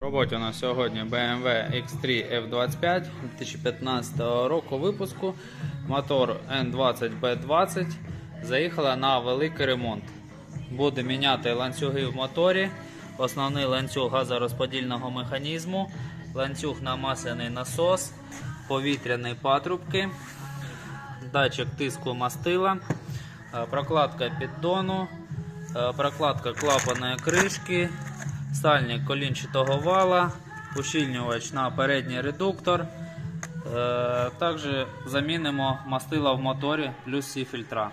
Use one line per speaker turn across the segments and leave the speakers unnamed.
Роботі у нас сьогодні BMW X3 F25 2015 року випуску. Мотор N20B20. Заїхала на великий ремонт. Буде міняти ланцюги в моторі, основний ланцюг газорозподільного механізму, ланцюг намасляний насос, повітряні патрубки, датчик тиску мастила, е, прокладка піддону, е, прокладка клапаної кришки, сальник колінчатого вала, ущільнювач на передній редуктор. Е, Також замінимо мастила в моторі плюс всі фільтра.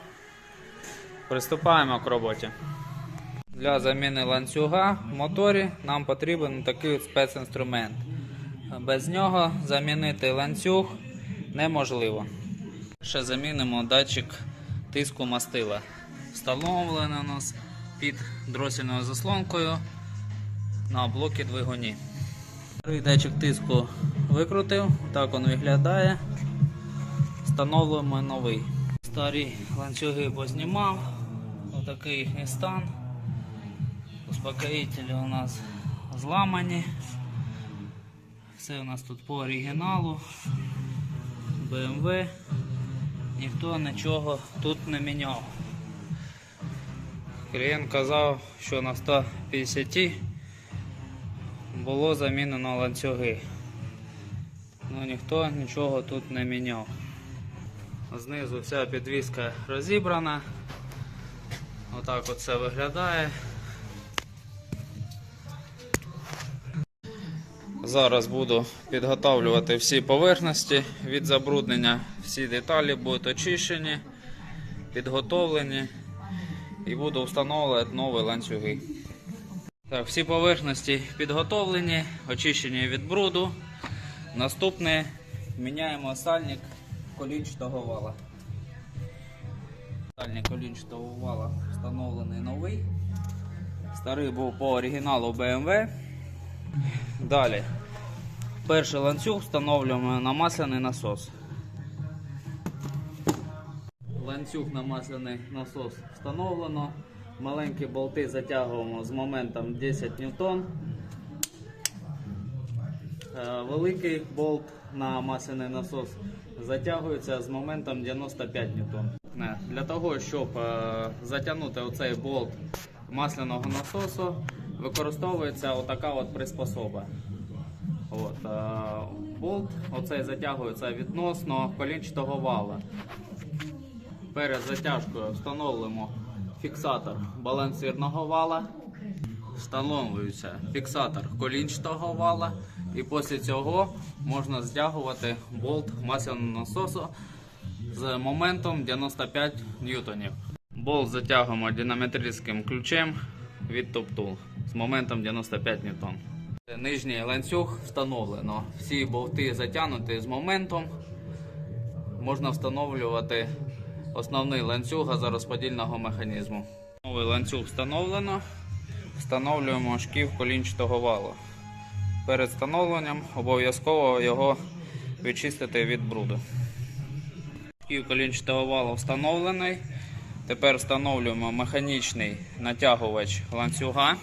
Приступаємо к роботі. Для заміни ланцюга в моторі нам потрібен такий спецінструмент. Без нього замінити ланцюг неможливо. Ще замінимо датчик тиску мастила. Встановлений у нас під дросільною заслонкою на блокі двигуні. Старий датчик тиску викрутив, так він виглядає. Встановлюємо новий. Старі ланцюги познімав. Отакий їхній стан. Успокоїтелі у нас зламані. Все у нас тут по оригіналу. BMW. Ніхто нічого тут не міняв. Клієнт казав, що на 150 було замінено ланцюги. Ну ніхто нічого тут не міняв. Знизу вся підвіска розібрана. Отак от це виглядає. Зараз буду підготовлювати всі поверхності від забруднення. Всі деталі будуть очищені, підготовлені і буду встановлювати нові ланцюги. Так, всі поверхності підготовлені, очищені від бруду. Наступне міняємо сальник колінчатого вала. Сальник колінчатого вала встановлений новий. Старий був по оригіналу BMW. Далі. Перший ланцюг встановлюємо на масляний насос. Ланцюг на масляний насос встановлено. Маленькі болти затягуємо з моментом 10 ньютон. Е, Великий болт на масляний насос затягується з моментом 95 ньютон. Для того, щоб е, затягнути оцей болт масляного насосу, використовується отака от приспособа. От, е, болт оцей затягується відносно колінчатого вала. Перед затяжкою встановлюємо фіксатор балансирного вала, встановлюється фіксатор колінчатого вала, і після цього можна стягувати болт масляного насосу з моментом 95 ньютонів. Болт затягуємо динамітричним ключем від TopTool з моментом 95 ньютон. Нижній ланцюг встановлено. Всі болти затягнуті з моментом. Можна встановлювати основний ланцюг газорозподільного механізму. Новий ланцюг встановлено. Встановлюємо шків колінчатого валу. Перед встановленням обов'язково його відчистити від бруду. Шків колінчатого валу встановлений. Тепер встановлюємо механічний натягувач ланцюга.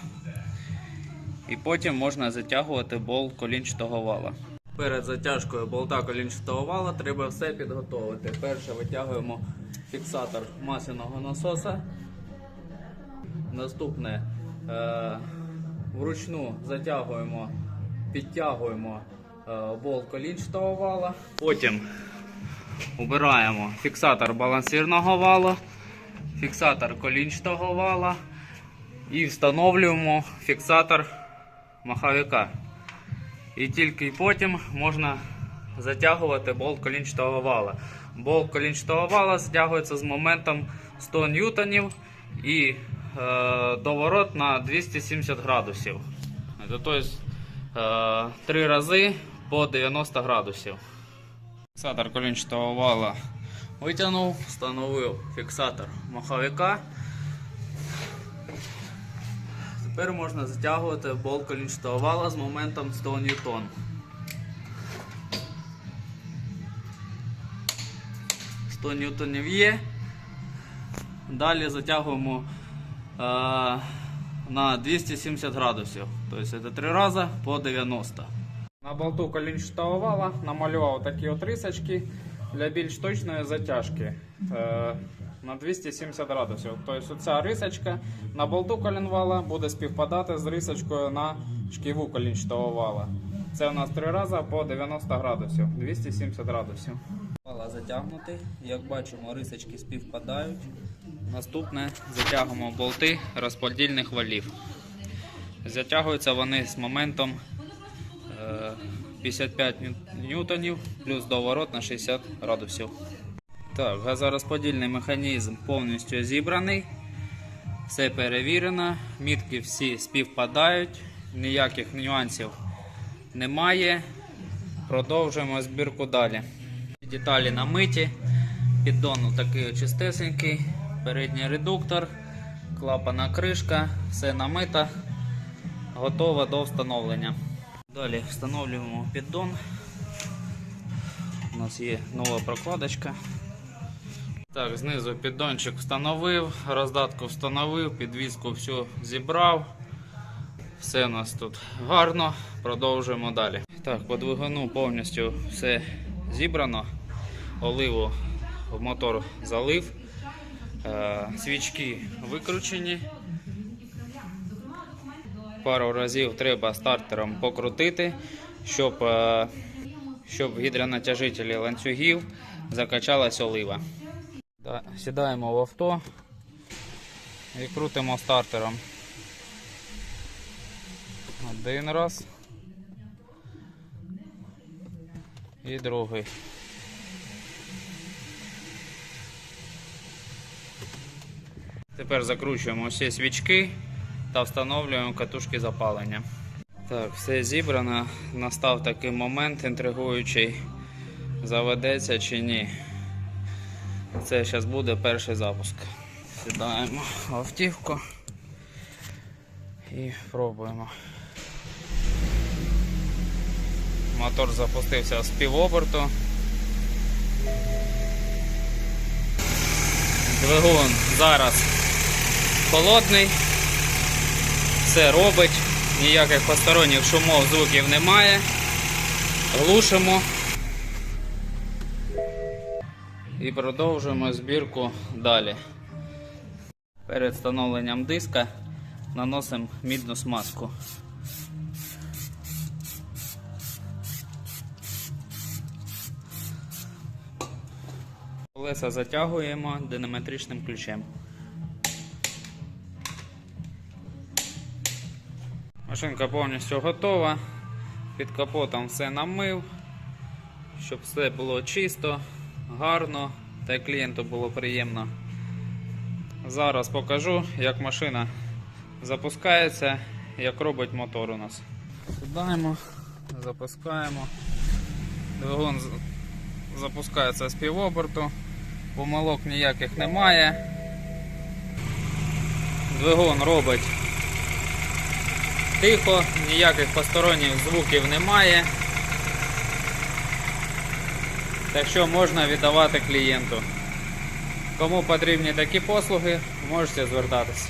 І потім можна затягувати болт колінчатого вала. Перед затяжкою болта колінчатого вала треба все підготовити. Перше витягуємо фіксатор масляного насоса. Наступне е, вручну затягуємо, підтягуємо е, болт колінчатого вала. Потім убираємо фіксатор балансирного вала, фіксатор колінчатого вала і встановлюємо фіксатор маховика. І тільки потім можна затягувати болт колінчатого вала. Болт колінчатого вала затягується з моментом 100 ньютонів і е, доворот на 270 градусів. Тобто е, три рази по 90 градусів. Фіксатор колінчатого вала витягнув, встановив фіксатор маховика. Тепер можна затягувати болт колінчатого вала з моментом 100 ньютон. «100 ньютонів є. Далі затягуємо е, на 270 градусів. Тобто це три рази по 90. На болту колінчатого вала намалював такі от рисочки для більш точної затяжки е, на 270 градусів. Тобто ця рисочка на болту колінвала буде співпадати з рисочкою на шківу колінчатого вала. Це у нас три рази по 90 градусів, 270 градусів. Вала затягнутий, як бачимо, рисочки співпадають. Наступне затягуємо болти розподільних валів. Затягуються вони з моментом е, 55 ню- ньютонів плюс доворот на 60 градусів. Так, газорозподільний механізм повністю зібраний. Все перевірено, мітки всі співпадають, ніяких нюансів немає. Продовжуємо збірку далі. Деталі намиті, піддон такий чистесенький, передній редуктор, клапана кришка, все намито, готово до встановлення. Далі встановлюємо піддон. У нас є нова прокладочка. Так, знизу піддончик встановив, роздатку встановив, підвіску всю зібрав. Все у нас тут гарно, продовжуємо далі. Так, по двигуну повністю все зібрано. Оливу в мотор залив. Е, свічки викручені. Пару разів треба стартером покрутити, щоб, е, щоб гідронатяжителі ланцюгів закачалась олива. Да, Сідаємо в авто і крутимо стартером. Один раз. І другий. Тепер закручуємо всі свічки та встановлюємо катушки запалення. Так, все зібрано. Настав такий момент інтригуючий. Заведеться чи ні. Це зараз буде перший запуск. Сідаємо в автівку і пробуємо. Мотор запустився з півоберту. Двигун зараз холодний, все робить, ніяких посторонніх шумов, звуків немає. Глушимо і продовжуємо збірку далі. Перед встановленням диска наносимо мідну смазку. Колеса затягуємо динаметричним ключем. Машинка повністю готова. Під капотом все намив, щоб все було чисто, гарно та й клієнту було приємно. Зараз покажу, як машина запускається, як робить мотор у нас. Сідаємо, запускаємо. Двигун запускається з півоберту, помилок ніяких немає. Двигун робить тихо, ніяких посторонніх звуків немає. Так що можна віддавати клієнту. Кому потрібні такі послуги, можете звертатися.